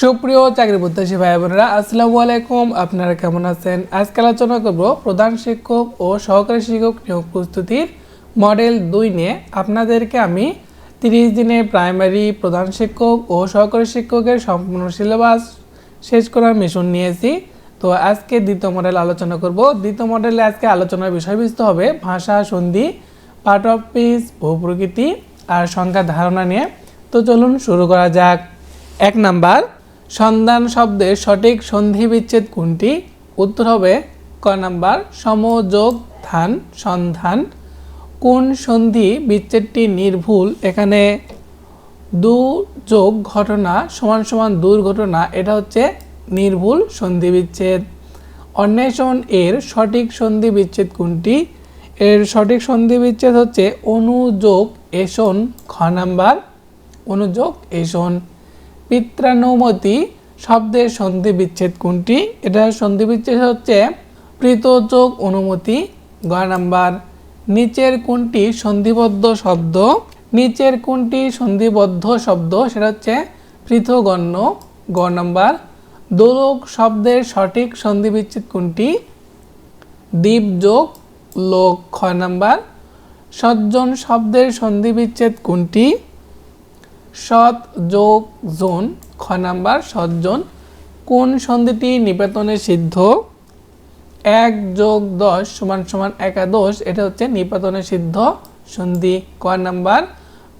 সুপ্রিয় চাকরি প্রত্যাশী ভাই বোনেরা, আসসালামু আলাইকুম। আপনারা কেমন আছেন? আজকে আলোচনা করব প্রধান শিক্ষক ও সহকারী শিক্ষক নিয়োগ প্রস্তুতির মডেল দুই নিয়ে। আপনাদেরকে আমি তিরিশ দিনে প্রাইমারি প্রধান শিক্ষক ও সহকারী শিক্ষকের সম্পূর্ণ সিলেবাস শেষ করার মিশন নিয়েছি। তো আজকে দ্বিতীয় মডেল আলোচনা করব। দ্বিতীয় মডেলে আজকে আলোচনার বিষয়বস্তু হবে ভাষা, সন্ধি পার্ট অফ পিস ভূপ্রকৃতি আর সংখ্যা ধারণা নিয়ে। তো চলুন শুরু করা যাক। এক নাম্বার সন্ধান শব্দের সঠিক সন্ধি বিচ্ছেদ কোনটি? উত্তর হবে ক নাম্বার সমযোগ ধান সন্ধান। কোন সন্ধি বিচ্ছেদটি নির্ভুল? এখানে দু যোগ ঘটনা সমান সমান দুর্ঘটনা, এটা হচ্ছে নির্ভুল সন্ধি বিচ্ছেদ অন্বেষণ এর সঠিক সন্ধি বিচ্ছেদ কোনটি? এর সঠিক সন্ধি বিচ্ছেদ হচ্ছে অনুযোগ এসন, খ নাম্বার, অনুযোগ এসন। পিত্রানুমতি শব্দের সন্ধি বিচ্ছেদ কোনটি? এটা সন্ধি বিচ্ছেদ হচ্ছে প্রীতযোগ অনুমতি। গ নাম্বার, নিচের কোনটি সন্ধিবদ্ধ শব্দ? নিচের কোনটি সন্ধিবদ্ধ শব্দ? সেটা হচ্ছে পৃথগণ্য গ নাম্বার, দোলক শব্দের সঠিক সন্ধি বিচ্ছেদ কোনটি? দ্বীপযোগ লোক। খ নাম্বার, সজ্জন শব্দের সন্ধি বিচ্ছেদ কোনটি? সৎ যোগ জোন খ নাম্বার সজ্জন কোন সন্ধিটি নিপাতনে সিদ্ধ? এক যোগ দশ সমান সমান একাদশ, এটা হচ্ছে নিপাতনে সিদ্ধ সন্ধি। ক নাম্বার,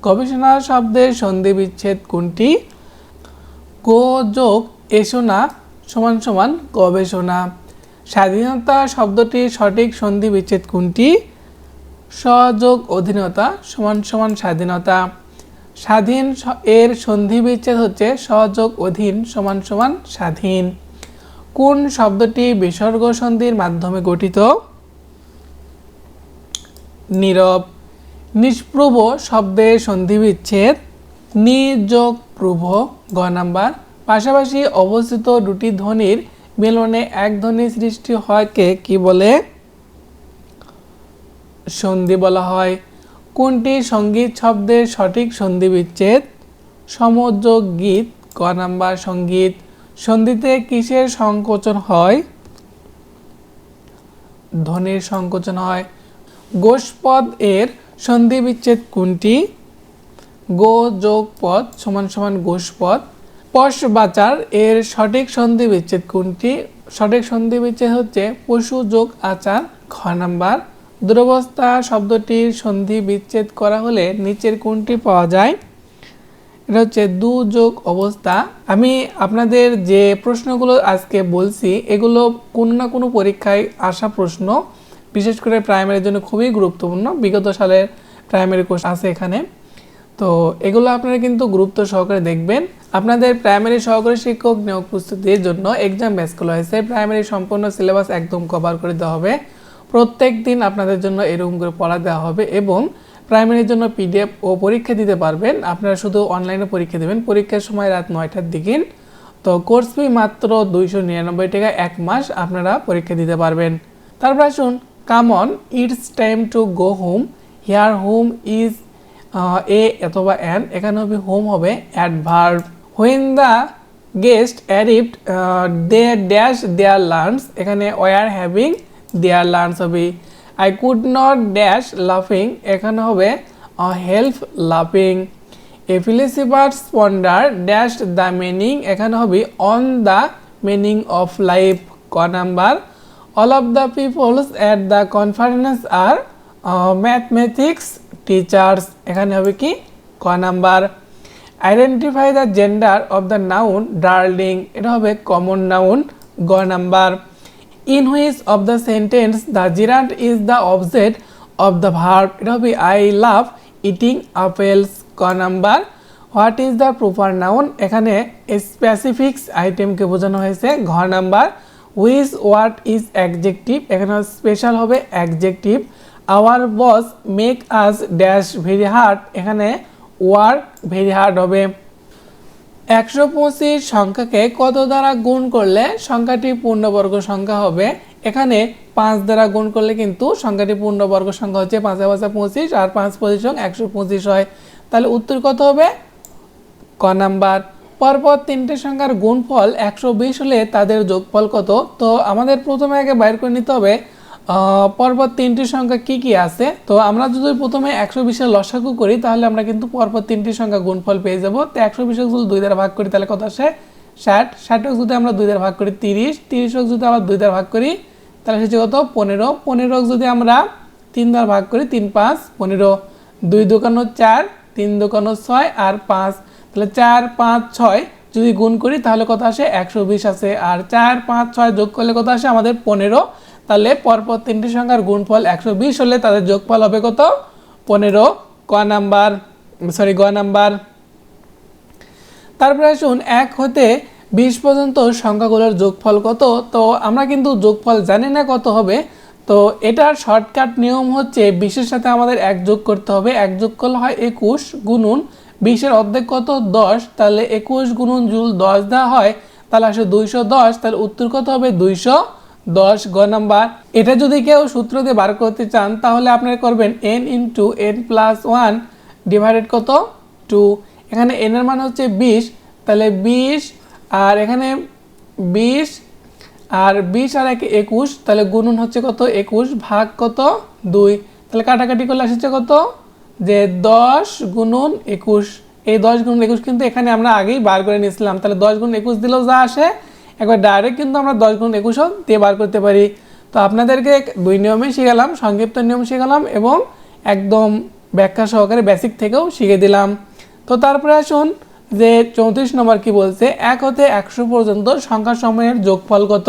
গবেষণা শব্দের সন্ধি বিচ্ছেদ কোনটি? গো যোগ এসোনা সমান সমান গবেষণা। স্বাধীনতা শব্দটির সঠিক সন্ধি বিচ্ছেদ কোনটি? সহযোগ অধীনতা সমান সমান স্বাধীনতা। স্বাধীন এর সন্ধি বিচ্ছেদ হচ্ছে সহযোগ অধীন সমান সমান স্বাধীন। কোন শব্দটি বিসর্গ সন্ধির মাধ্যমে গঠিত? নীরব। নিষ্প্রভ শব্দে সন্ধি বিচ্ছেদ নিযোগ প্রভ গ নাম্বার। পাশাপাশি অবস্থিত দুটি ধ্বনির মিলনে এক ধ্বনি সৃষ্টি হয়কে কি বলে? সন্ধি বলা হয়। কোনটি সংগীত শব্দের সঠিক সন্ধি বিচ্ছেদ সমযোগ গীত, ক নাম্বার সংগীত সন্ধিতে কিসের সংকোচন হয়? ধ্বনির সংকোচন হয়। গোষ্পদ এর সন্ধি বিচ্ছেদ কোনটি? গো যোগ পদ সমান সমান গোষ্পদ। পশ বাচার এর সঠিক সন্ধি বিচ্ছেদ কোনটি? সঠিক সন্ধি বিচ্ছেদ হচ্ছে পশু যোগ আচার, খ নাম্বার। দুরবস্থা শব্দটির সন্ধি বিচ্ছেদ করা হলে নিচের কোনটি পাওয়া যায়? এটা হচ্ছে দুযোগ অবস্থা। আমি আপনাদের যে প্রশ্নগুলো আজকে বলছি, এগুলো কোনো না কোনো পরীক্ষায় আসা প্রশ্ন। বিশেষ করে প্রাইমারির জন্য খুবই গুরুত্বপূর্ণ। বিগত সালের প্রাইমারি কোর্স আছে এখানে। তো এগুলো আপনারা কিন্তু গুরুত্ব সহকারে দেখবেন। আপনাদের প্রাইমারি সহকারী শিক্ষক নিয়োগ প্রস্তুতির জন্য এক্সাম ব্যাচ খোলা হয়েছে। প্রাইমারি সম্পূর্ণ সিলেবাস একদম কভার করে দেওয়া হবে। প্রত্যেক দিন আপনাদের জন্য এরকম করে পড়া দেওয়া হবে এবং প্রাইমারির জন্য পিডিএফ ও পরীক্ষা দিতে পারবেন। আপনারা শুধু অনলাইনে পরীক্ষা দেবেন। পরীক্ষার সময় রাত নয়টার দিকে। তো কোর্স ফি মাত্র দুইশো নিরানব্বই টাকা এক মাস আপনারা পরীক্ষা দিতে পারবেন। তারপর আসুন come on it's time to go home here home is a অথবা অ্যান এখানে হবে হোম হবে adverb when the guest arrived they dash their lunch এখানে ওয়ার হ্যাভিং দেয়ার লার্নস হবে আই কুড নট ড্যাশ লাফিং এখানে হবে হেল্প লাফিং a philosopher ponder dash the meaning এখানে হবে on the meaning of life ক number all of the peoples at the conference are mathematics teachers এখানে হবে কি? ক number identify the gender of the noun darling এটা হবে কমন নাউন গ number. In which of the sentence the gerund is the object of the verb এটা হবে I love eating apples ক number what is the proper noun এখানে specifics আইটেমকে বোঝানো হয়েছে। ঘ number which what is adjective এখানে স্পেশাল হবে adjective our boss make us dash very hard এখানে ওয়ার্ক ভেরি হার্ড হবে। একশো পঁচিশ সংখ্যাকে কত দ্বারা গুণ করলে সংখ্যাটি পূর্ণবর্গ সংখ্যা হবে? এখানে পাঁচ দ্বারা গুণ করলে কিন্তু সংখ্যাটি পূর্ণবর্গ সংখ্যা হচ্ছে পাঁচে পাঁচে পঁচিশ আর পাঁচ পঁচিশ একশো পঁচিশ হয়। তাহলে উত্তর কত হবে? ক নাম্বার। পরপর তিনটে সংখ্যার গুণফল একশো বিশ হলে তাদের যোগফল কত? তো আমাদের প্রথমে আগে বাইর করে নিতে হবে পরপর তিনটি সংখ্যা কি কি আছে? তো আমরা যদি প্রথমে একশো বিশের লসাগু করি, তাহলে আমরা কিন্তু পরপর তিনটি সংখ্যা গুণফল পেয়ে যাব। তো একশো বিশ যদি দুই দ্বারা ভাগ করি, তাহলে কত আসে? ষাট। ষাট হোক যদি আমরা দুই দ্বারা ভাগ করি, তিরিশ। তিরিশ হোক যদি আবার দুই দ্বারা ভাগ করি, তাহলে সেটা কত? পনেরো। পনেরো যদি আমরা তিন দ্বারা ভাগ করি, তিন পাঁচ, পনেরো। দুই দোকানো চার, তিন দোকানো ছয় আর পাঁচ। তাহলে চার, পাঁচ, ছয় যদি গুণ করি, তাহলে কত আসে? একশো বিশ আসে। আর চার, পাঁচ, ছয় যোগ করলে কত আসে? আমাদের পনেরো। তাহলে পরপর তিনটি সংখ্যার গুণফল একশো বিশ হলে তাদের যোগফল হবে কত? পনেরো। ক নাম্বার সরি গ নাম্বার। তারপরে আসুন, এক হতে বিশ পর্যন্ত সংখ্যাগুলোর যোগফল কত? তো আমরা কিন্তু যোগফল জানি না কত হবে। তো এটার শর্টকাট নিয়ম হচ্ছে বিশের সাথে আমাদের এক যোগ করতে হবে। এক যোগ করলে হয় একুশ গুণুন বিশের অর্ধেক কত? দশ। তাহলে একুশ গুণুন জুল দশ দেওয়া হয়, তাহলে আসে দুইশো দশ। তাহলে উত্তর কত হবে? দুইশো দশ, গ নাম্বার। এটা যদি কেউ সূত্র দিয়ে বার করতে চান, তাহলে আপনারা করবেন n into n plus one divided কত? টু এখানে এন এর মান হচ্ছে বিশ, তাহলে বিশ আর এখানে বিশ আর বিশ আর এক একুশ, তাহলে গুণন হচ্ছে কত? একুশ ভাগ কত? দুই। তাহলে কাটাকাটি করলে আসছে কত? যে দশ গুণন একুশ। এই দশ গুণ একুশ কিন্তু এখানে আমরা আগেই বার করে নিয়েছিলাম। তাহলে দশ গুণ একুশ দিলেও যা আসে একবার ডাইরেক্ট কিন্তু আমরা দশ গুণ একুশও দিয়ে বার করতে পারি। তো আপনাদেরকে দুই নিয়মে শিখালাম, সংক্ষিপ্ত নিয়ম শিখালাম এবং একদম ব্যাখ্যা সহকারে বেসিক থেকেও শিখে দিলাম। তো তারপরে আসুন যে চৌত্রিশ নম্বর কি বলছে? এক হতে একশো পর্যন্ত সংখ্যা সময়ের যোগফল কত?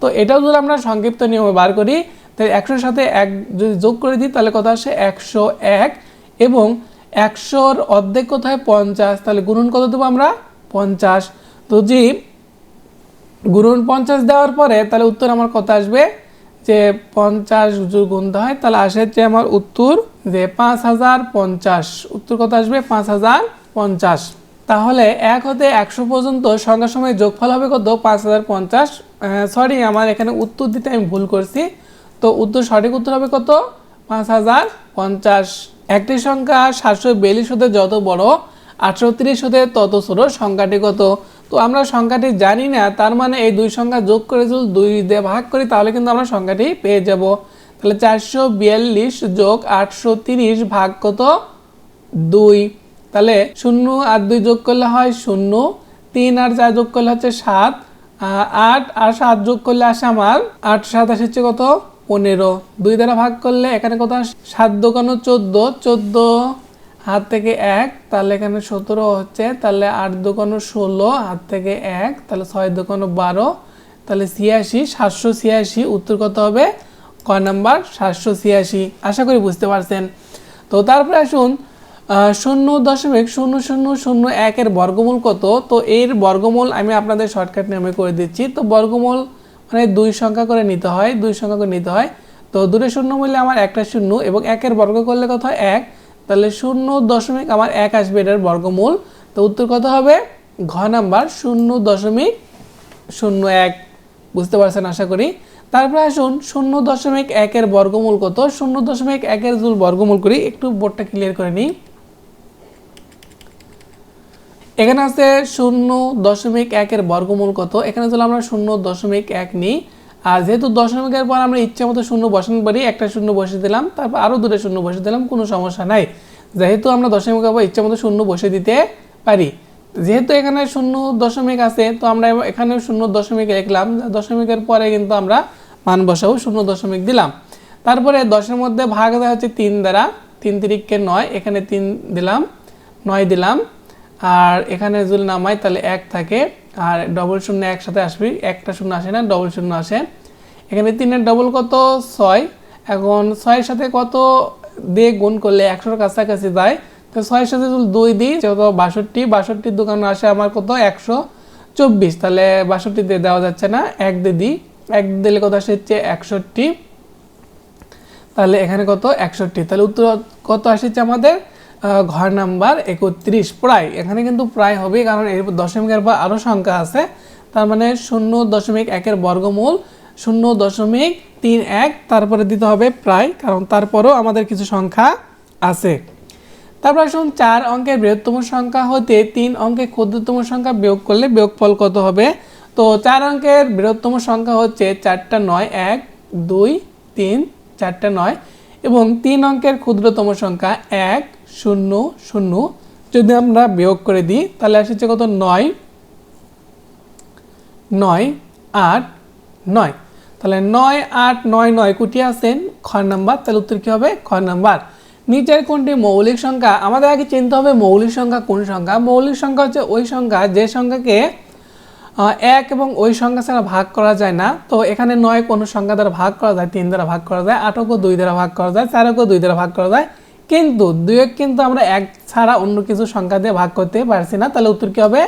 তো এটাও যদি আমরা সংক্ষিপ্ত নিয়মে বার করি, তাহলে একশোর সাথে এক যদি যোগ করে দিই, তাহলে কত আসে? একশো এক। এবং একশোর অর্ধেক কোথায়? পঞ্চাশ। তাহলে গুণন কত দেবো আমরা? পঞ্চাশ। তো জি গুণন পঞ্চাশ দেওয়ার পরে তাহলে উত্তর আমার কত আসবে? যে পঞ্চাশ গুণতে হয়, তাহলে আসে যে আমার উত্তর যে পাঁচ হাজার পঞ্চাশ। উত্তর কত আসবে? পাঁচ হাজার পঞ্চাশ। তাহলে এক হতে একশো পর্যন্ত সংখ্যার সময় যোগফল হবে কত? পাঁচ হাজার পঞ্চাশ। সরি আমার এখানে উত্তর দিতে আমি ভুল করছি। তো উত্তর সঠিক উত্তর হবে কত? পাঁচ হাজার পঞ্চাশ। একটি সংখ্যা সাতশো বিয়াল্লিশ হতে যত বড়, আটশো তিরিশ হতে তত ছোট। সংখ্যাটি কত? তো আমরা সংখ্যাটি জানি না, তার মানে এই দুই সংখ্যা যোগ করে যদি দুই দিয়ে ভাগ করি, তাহলে কিন্তু আমরা সংখ্যাটি পেয়ে যাব। তাহলে চারশো বিয়াল্লিশ যোগ আটশো তিরিশ ভাগ কত? দুই। তাহলে শূন্য আর দুই যোগ করলে হয় শূন্য, তিন আর চার যোগ করলে হচ্ছে সাত আট আর সাত যোগ করলে আসে আমার আট, সাত আসছে কত? পনেরো। দুই দ্বারা ভাগ করলে এখানে কত আসে? সাত দোকানো চোদ্দ চোদ্দ হাত থেকে এক, তাহলে এখানে সতেরো হচ্ছে, তাহলে আট দোকানো ষোলো, হাত থেকে এক, তাহলে ছয় দোকানো বারো, তাহলে ছিয়াশি, সাতশো ছিয়াশি, উত্তর কত হবে? ক নাম্বার? সাতশো ছিয়াশি। আশা করি বুঝতে পারছেন। তো তারপরে আসুন শূন্য দশমিক শূন্য শূন্য শূন্য একের বর্গমূল কত? তো এর বর্গমূল আমি আপনাদের শর্টকাট নিয়মে করে দিচ্ছি। তো বর্গমূল মানে দুই সংখ্যা করে নিতে হয়, দুই সংখ্যা করে নিতে হয়। তো দুটো শূন্য বললে আমার একটা শূন্য এবং একের বর্গ করলে কত হয়? এক। তাহলে শূন্য দশমিক আমার এক আসবে, এটার বর্গমূল। তো উত্তর কত হবে? ঘ নাম্বার, শূন্য দশমিক, শূন্য এক। বুঝতে পারছেন আশা করি? তারপরে আসুন, শূন্য দশমিক একের বর্গমূল কত? শূন্য দশমিক একের জুল বর্গমূল করি, একটু বোর্ডটা ক্লিয়ার করে নিই। এখানে আছে শূন্য দশমিক একের বর্গমূল কত? এখানে যদি আমরা শূন্য দশমিক এক নিই। আর যেহেতু দশমিকের পর আমরা ইচ্ছা মতো শূন্য বসাতে পারি, একটা শূন্য বসে দিলাম, তারপর আরও দুটো শূন্য বসে দিলাম, কোনো সমস্যা নাই। যেহেতু আমরা দশমিকের পর ইচ্ছা মতো শূন্য বসে দিতে পারি। যেহেতু এখানে শূন্য দশমিক আছে, তো আমরা এখানে শূন্য দশমিক লিখলাম, দশমিকের পরে কিন্তু আমরা মান বসাবো, শূন্য দশমিক দিলাম। তারপরে দশের মধ্যে ভাগ দেওয়া হচ্ছে তিন দ্বারা, তিন তিরিককে নয়, এখানে তিন দিলাম, নয় দিলাম, আর এখানে যদি নামাই তাহলে এক থাকে। আর ডবল শূন্য একসাথে আসবে, একটা শূন্য আসে না ডবল শূন্য আসে। এখানে তিনের ডবল কত? ছয়। এখন ছয়ের সাথে কত দিয়ে গুণ করলে একশোর কাছাকাছি যায়। তো ছয়ের সাথে যদি দুই দিই যত বাষট্টি। বাষট্টির দোকানে আসে আমার কত? একশো চব্বিশ। তাহলে বাষট্টি দিয়ে দেওয়া যাচ্ছে না, এক দিয়ে দিই। এক দিলে কত আসে? হচ্ছে একষট্টি। তাহলে এখানে কত? একষট্টি। তাহলে উত্তর কত আসছে আমাদের? ঘর নাম্বার একত্রিশ। প্রায়, এখানে কিন্তু প্রায় হবে কারণ এর দশমিকের পর আরও সংখ্যা আছে। তার মানে শূন্য দশমিক একের বর্গমূল, শূন্য দশমিক তিন এক, তারপরে দিতে হবে প্রায়, কারণ তারপরেও আমাদের কিছু সংখ্যা আছে। তারপর আসুন, চার অঙ্কের বৃহত্তম সংখ্যা হতে তিন অঙ্কের ক্ষুদ্রতম সংখ্যা বিয়োগ করলে বিয়োগফল কত হবে? তো চার অঙ্কের বৃহত্তম সংখ্যা হচ্ছে চারটা নয়, এক, দুই, তিন, চারটা নয়, এবং তিন অঙ্কের ক্ষুদ্রতম সংখ্যা এক শূন্য শূন্য। যদি আমরা বিয়োগ করে দিই, তাহলে আসছে কত? নয়। নয়, আট, নয়। তাহলে নয়, আট, নয় নয় কোটি আছেন খ নাম্বার, তাহলে উত্তর কী হবে? খ নাম্বার। নিচের কোনটি মৌলিক সংখ্যা? আমাদের আগে চিনতে হবে মৌলিক সংখ্যা কোন সংখ্যা। মৌলিক সংখ্যা হচ্ছে ওই সংখ্যা, যে সংখ্যাকে এক এবং ওই সংখ্যা ছাড়া ভাগ করা যায় না। তো এখানে নয় কোনো সংখ্যা দ্বারা ভাগ করা যায়, তিন দ্বারা ভাগ করা যায়, আটকও দুই দ্বারা ভাগ করা যায়, চারকও দুই দ্বারা ভাগ করা যায়। কিন্তু দুইক কিন্তু আমরা এক ছাড়া অন্য কিছু সংখ্যা দিয়ে ভাগ করতে পারছি না। তাহলে উত্তর কি হবে?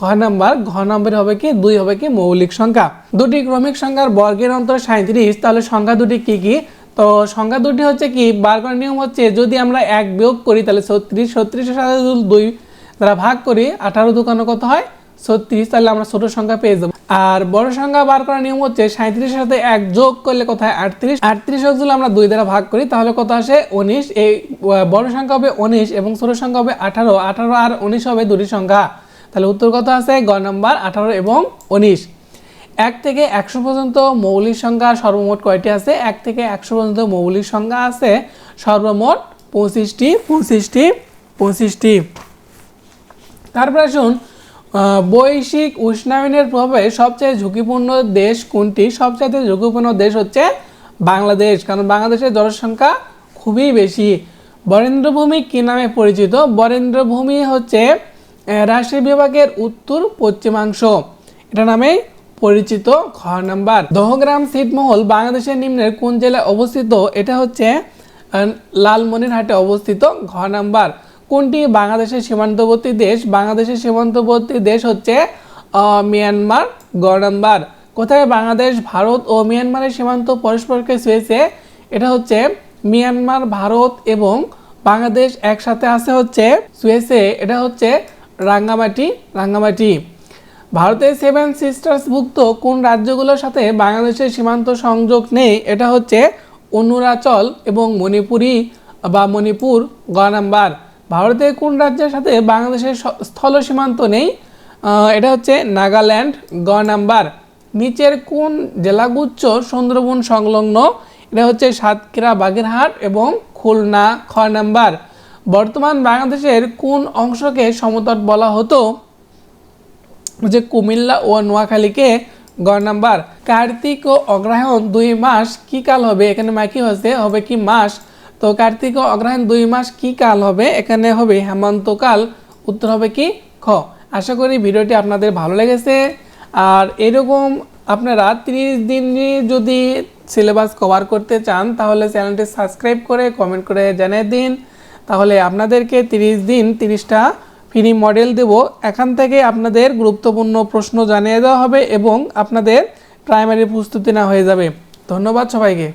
ঘ নাম্বার। ঘ নম্বরে হবে কি? দুই হবে কি? মৌলিক সংখ্যা। দুটি ক্রমিক সংখ্যার বর্গের অন্তর সাঁত্রিশ তাহলে সংখ্যা দুটি কি কি? তো সংখ্যা দুটি হচ্ছে কি? বার নিয়ম হচ্ছে যদি আমরা এক বিয়োগ করি, তাহলে ছত্রিশ, ছত্রিশের সাথে দুই দ্বারা ভাগ করি, আঠারো দোকানে কত হয়? ছত্রিশ, তাহলে আমরা ছোট সংখ্যা পেয়ে যাব। আর বড় সংখ্যা বার করার নিয়ম হচ্ছে সাঁত্রিশের সাথে এক যোগ করলে কোথায় আটত্রিশ? আটত্রিশ যদি আমরা দুই দ্বারা ভাগ করি, তাহলে কত আসে? উনিশ। এই বড় সংখ্যা হবে উনিশ এবং ছোট সংখ্যা হবে আঠারো। আঠারো আর উনিশ হবে দুটি সংখ্যা। তাহলে উত্তর কত আছে? গ নম্বর, আঠারো এবং উনিশ। এক থেকে একশো পর্যন্ত মৌলিক সংখ্যা সর্বমোট কয়টি আছে? এক থেকে একশো পর্যন্ত মৌলিক সংখ্যা আছে সর্বমোট পঁচিশটি পঁচিশটি পঁচিশটি। তারপর আসুন বৈশ্বিক উষ্ণায়নের প্রভাবে সবচেয়ে ঝুঁকিপূর্ণ দেশ কোনটি? সবচেয়ে ঝুঁকিপূর্ণ দেশ হচ্ছে বাংলাদেশ, কারণ বাংলাদেশের জনসংখ্যা খুবই বেশি। বরেন্দ্রভূমি কি নামে পরিচিত? বরেন্দ্রভূমি হচ্ছে রাজশাহী বিভাগের উত্তর পশ্চিমাংশ। এটা নামে পরিচিত খ নাম্বার। দহগ্রাম ছিটমহল বাংলাদেশের নিম্নের কোন জেলায় অবস্থিত? এটা হচ্ছে লালমনিরহাটে অবস্থিত ঘ নাম্বার। কোনটি? বাংলাদেশের সীমান্তবর্তী দেশ। বাংলাদেশের সীমান্তবর্তী দেশ হচ্ছে মিয়ানমার। গ নাম্বার। কোথায়? বাংলাদেশ, ভারত ও মিয়ানমারের সীমান্ত পরস্পরকে ছুঁয়েছে। এটা হচ্ছে মিয়ানমার, ভারত এবং বাংলাদেশ একসাথে আছে হচ্ছে সুয়েসে এটা হচ্ছে রাঙ্গামাটি রাঙ্গামাটি। ভারতের সেভেন সিস্টার্স ভুক্ত কোন রাজ্যগুলোর সাথে বাংলাদেশের সীমান্ত সংযোগ নেই? এটা হচ্ছে অরুণাচল এবং মণিপুরি বা মণিপুর। গ নাম্বার। ভারতের কোন রাজ্যের সাথে বাংলাদেশের স্থল সীমান্ত নেই? এটা হচ্ছে নাগাল্যান্ড, গ নাম্বার। নিচের কোন জেলাগুচ্ছ সুন্দরবন সংলগ্ন? এটা হচ্ছে সাতক্ষীরা, বাগেরহাট এবং খুলনা, খ নাম্বার। বর্তমান বাংলাদেশের কোন অংশকে সমতট বলা হতো? যে কুমিল্লা ও নোয়াখালীকে গ নাম্বার। কার্তিক ও অগ্রহায়ণ দুই মাস কি কাল হবে? এখানে মাকি হচ্ছে হবে কি মাস? তো কার্তিক, অগ্রহায়ণ দুই মাস কি কাল হবে? এখানে হবে হেমন্তকাল উত্তর হবে কি খ। আশা করি ভিডিওটি আপনাদের ভালো লেগেছে। আর এরকম আপনারা তিরিশ দিন যদি সিলেবাস কভার করতে চান, তাহলে চ্যানেলটি সাবস্ক্রাইব করে কমেন্ট করে জানিয়ে দিন। তাহলে আপনাদেরকে তিরিশ দিন, তিরিশটা ফ্রি মডেল দেব। এখান থেকে আপনাদের গুরুত্বপূর্ণ প্রশ্ন জানিয়ে দেওয়া হবে এবং আপনাদের প্রাইমারি প্রস্তুতি না হয়ে যাবে। ধন্যবাদ সবাইকে।